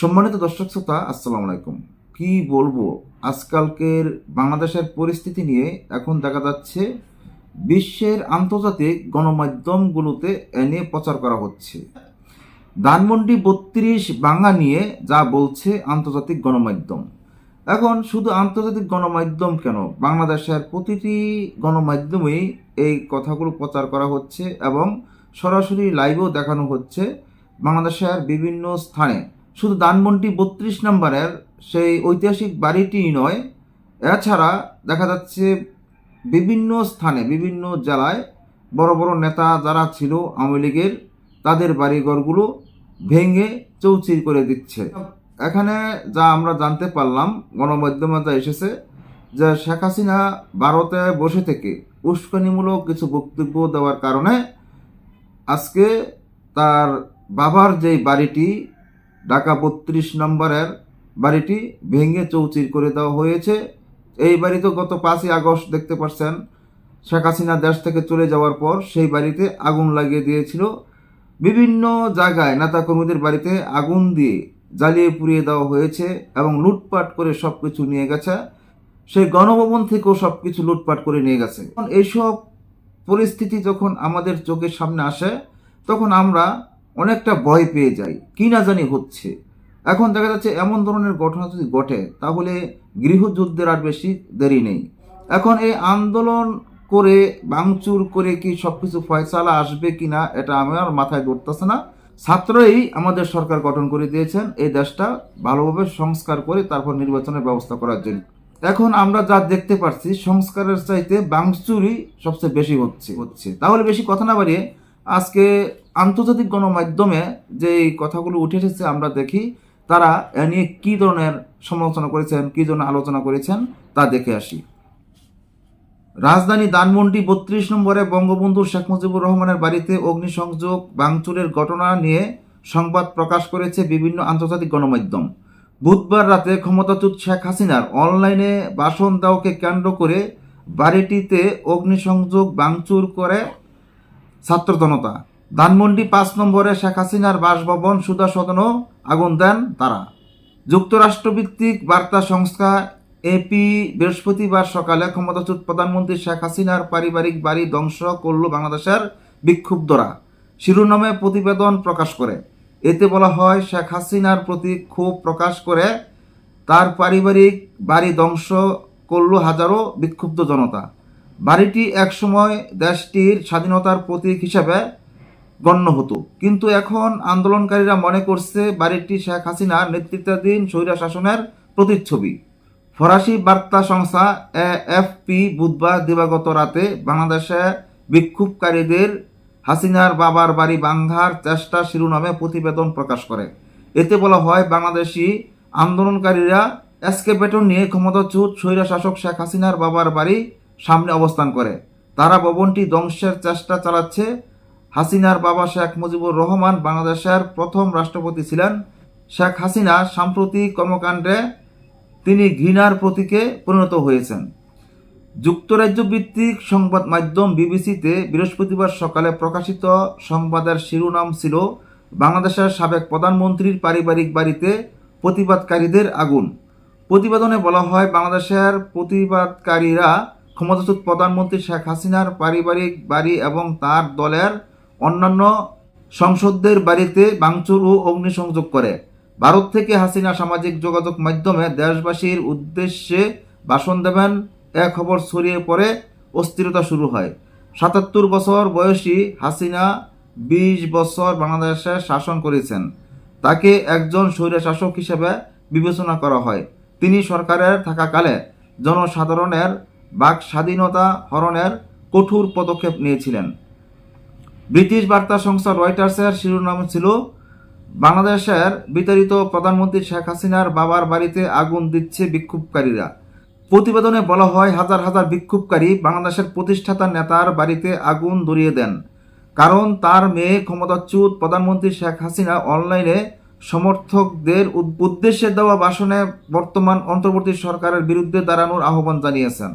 সম্মানিত দর্শক শ্রোতা, আসসালামু আলাইকুম। কি বলব, আজকালকের বাংলাদেশের পরিস্থিতি নিয়ে এখন দেখা যাচ্ছে বিশ্বের আন্তর্জাতিক গণমাধ্যমগুলোতে এ নিয়ে প্রচার করা হচ্ছে। ধানমন্ডি বত্রিশ বাংলা নিয়ে যা বলছে আন্তর্জাতিক গণমাধ্যম। এখন শুধু আন্তর্জাতিক গণমাধ্যম কেন, বাংলাদেশের প্রতিটি গণমাধ্যমেই এই কথাগুলো প্রচার করা হচ্ছে এবং সরাসরি লাইভেও দেখানো হচ্ছে বাংলাদেশের বিভিন্ন স্থানে। শুধু ধানমন্ডি বত্রিশ নম্বরের সেই ঐতিহাসিক বাড়িটি নয়, এছাড়া দেখা যাচ্ছে বিভিন্ন স্থানে, বিভিন্ন জেলায় বড় বড় নেতা যারা ছিল আওয়ামী লীগের, তাদের বাড়িঘরগুলো ভেঙে চৌচির করে দিচ্ছে। এখানে যা আমরা জানতে পারলাম, গণমাধ্যমে যা এসেছে, যে শেখ হাসিনা ভারতে বসে থেকে উস্কানিমূলক কিছু বক্তব্য দেওয়ার কারণে আজকে তার বাবার যেই বাড়িটি ঢাকা বত্রিশ নম্বরের বাড়িটি ভেঙে চৌচির করে দেওয়া হয়েছে। এই বাড়িতে গত পাঁচই আগস্ট দেখতে পাচ্ছেন শেখ হাসিনা দেশ থেকে চলে যাওয়ার পর সেই বাড়িতে আগুন লাগিয়ে দিয়েছিল। বিভিন্ন জায়গায় নেতা কর্মীদের বাড়িতে আগুন দিয়ে জ্বালিয়ে পুড়িয়ে দেওয়া হয়েছে এবং লুটপাট করে সব কিছু নিয়ে গেছে। সেই গণভবন থেকেও সব কিছু লুটপাট করে নিয়ে গেছে। এইসব পরিস্থিতি যখন আমাদের চোখের সামনে আসে, তখন আমরা অনেকটা ভয় পেয়ে যাই কি না জানি হচ্ছে। এখন দেখা যাচ্ছে এমন ধরনের ঘটনা যদি ঘটে, তাহলে গৃহযুদ্ধের আর বেশি দেরি নেই। এখন এই আন্দোলন করে, ভাঙচুর করে কি সবকিছু ফয়সালা আসবে কি না এটা আমার মাথায় ধরতেছে না। ছাত্রই আমাদের সরকার গঠন করে দিয়েছেন, এই দেশটা ভালোভাবে সংস্কার করে তারপর নির্বাচনের ব্যবস্থা করার জন্য। এখন আমরা যা দেখতে পাচ্ছি সংস্কারের চাইতে বাংচুরি সবচেয়ে বেশি হচ্ছে। হচ্ছে। তাহলে বেশি কথা না বাড়িয়ে আজকে আন্তর্জাতিক গণমাধ্যমে যে কথাগুলো উঠে এসেছে আমরা দেখি, তারা এ নিয়ে কী ধরনের সমালোচনা করেছেন, কী ধরনের আলোচনা করেছেন তা দেখে আসি। রাজধানী দানমন্ডি বত্রিশ নম্বরে বঙ্গবন্ধু শেখ মুজিবুর রহমানের বাড়িতে অগ্নিসংযোগ, ভাঙচুরের ঘটনা নিয়ে সংবাদ প্রকাশ করেছে বিভিন্ন আন্তর্জাতিক গণমাধ্যম। বুধবার রাতে ক্ষমতাচ্যুত শেখ হাসিনার অনলাইনে ভাষণ দেওয়াকে কেন্দ্র করে বাড়িটিতে অগ্নিসংযোগ, ভাঙচুর করে ছাত্র জনতা ধানমন্ডি পাঁচ নম্বরে শেখ হাসিনার বাসভবন সুদা সদনও আগুন দেন তারা। যুক্তরাষ্ট্রভিত্তিক বার্তা সংস্থা এপি বৃহস্পতিবার সকালে ক্ষমতাচ্যুত প্রধানমন্ত্রী শেখ হাসিনার পারিবারিক বাড়ি ধ্বংস করল বাংলাদেশের বিক্ষুব্ধরা। শিরোনামে প্রতিবেদন প্রকাশ করে। এতে বলা হয়, শেখ হাসিনার প্রতি ক্ষোভ প্রকাশ করে তার পারিবারিক বাড়ি ধ্বংস করল হাজারো বিক্ষুব্ধ জনতা। বাড়িটি একসময় দেশটির স্বাধীনতার প্রতীক হিসেবে গণ্য হতো। কিন্তু এখন আন্দোলনকারীরা মনে করছে বাড়িটি শেখ হাসিনার নেতৃত্বাধীন স্বৈরা শাসনের প্রতিচ্ছবি। ফরাসি বার্তা সংস্থা এএফপি বুধবার দিবাগত রাতে বাংলাদেশে বিক্ষোভকারীদের হাসিনার বাবার বাড়ি বাঙ্গার চেষ্টা শিরোনামে প্রতিবেদন প্রকাশ করে। এতে বলা হয়, বাংলাদেশি আন্দোলনকারীরা এসকেপেটর নিয়ে ক্ষমতাচ্যুত স্বৈরা শাসক শেখ হাসিনার বাবার বাড়ি সামনে অবস্থান করে। তারা ভবনটি ধ্বংসের চেষ্টা চালাচ্ছে হাসিনার বাবা শেখ মুজিবুর রহমান বাংলাদেশের প্রথম রাষ্ট্রপতি ছিলেন। শেখ হাসিনা সাম্প্রতিক কর্মকাণ্ডে তিনি ঘৃণার প্রতীকে পরিণত হয়েছেন। যুক্তরাজ্য ভিত্তিক সংবাদ মাধ্যম বিবিসিতে বৃহস্পতিবার সকালে প্রকাশিত সংবাদের শিরোনাম ছিল, বাংলাদেশের সাবেক প্রধানমন্ত্রীর পারিবারিক বাড়িতে প্রতিবাদকারীদের আগুন। প্রতিবেদনে বলা হয়, বাংলাদেশের প্রতিবাদকারীরা ক্ষমতাচ্যুত প্রধানমন্ত্রী শেখ হাসিনার পারিবারিক বাড়ি এবং তার দলের অন্যান্য সংসদদের বাড়িতে ভাঙচুর ও অগ্নিসংযোগ করে। ভারত থেকে হাসিনা সামাজিক যোগাযোগ মাধ্যমে দেশবাসীর উদ্দেশ্যে ভাষণ দেবেন। এ খবর ছড়িয়ে পড়ে, অস্থিরতা শুরু হয়। সাতাত্তর বছর বয়সী হাসিনা বিশ বছর বাংলাদেশে শাসন করেছেন। তাকে একজন স্বৈরশাসক হিসেবে বিবেচনা করা হয়। তিনি সরকারের থাকাকালে জনসাধারণের বাক স্বাধীনতা হরণের কঠোর পদক্ষেপ নিয়েছিলেন। ব্রিটিশ বার্তা সংস্থা রয়টার্সের শিরোনাম ছিল, বাংলাদেশের বিতাড়িত প্রধানমন্ত্রী শেখ হাসিনার বাবার বাড়িতে আগুন দিচ্ছে বিক্ষোভকারীরা। প্রতিবেদনে বলা হয়, হাজার হাজার বিক্ষোভকারী বাংলাদেশের প্রতিষ্ঠাতা নেতার বাড়িতে আগুন ধরিয়ে দেন। কারণ তার মেয়ে ক্ষমতাচ্যুত প্রধানমন্ত্রী শেখ হাসিনা অনলাইনে সমর্থকদের উদ্দেশ্যে দেওয়া ভাষণে বর্তমান অন্তর্বর্তী সরকারের বিরুদ্ধে দাঁড়ানোর আহ্বান জানিয়েছেন।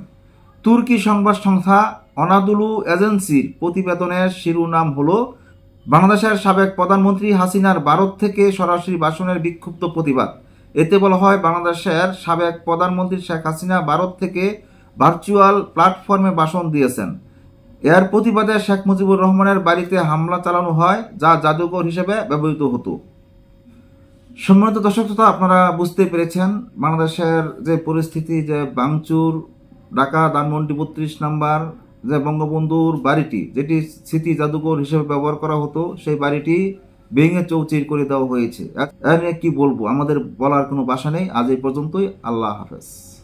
তুর্কি সংবাদ সংস্থা অনাদুলু এজেন্সির প্রতিবেদনের শিরোনাম হল, বাংলাদেশের সাবেক প্রধানমন্ত্রী হাসিনার ভারত থেকে সরাসরি ভাষণের বিক্ষুব্ধ প্রতিবাদ। এতে বলা হয়, বাংলাদেশের সাবেক প্রধানমন্ত্রী শেখ হাসিনা ভারত থেকে ভার্চুয়াল প্ল্যাটফর্মে ভাষণ দিয়েছেন। এর প্রতিবাদে শেখ মুজিবুর রহমানের বাড়িতে হামলা চালানো হয়, যা জাদুঘর হিসেবে ব্যবহৃত হতো। সম্মানিত দর্শক আপনারা বুঝতে পেরেছেন, বাংলাদেশের যে পরিস্থিতি, যে বাংচুর ঢাকা ধানমন্ডি বত্রিশ নাম্বার যে বঙ্গবন্ধুর বাড়িটি, যেটি স্মৃতি জাদুঘর হিসেবে ব্যবহার করা হতো, সেই বাড়িটি ভেঙে চৌচির করে দেওয়া হয়েছে। নিয়ে কি বলব? আমাদের বলার কোনো বাসা নেই। আজ এই পর্যন্তই। আল্লাহ হাফেজ।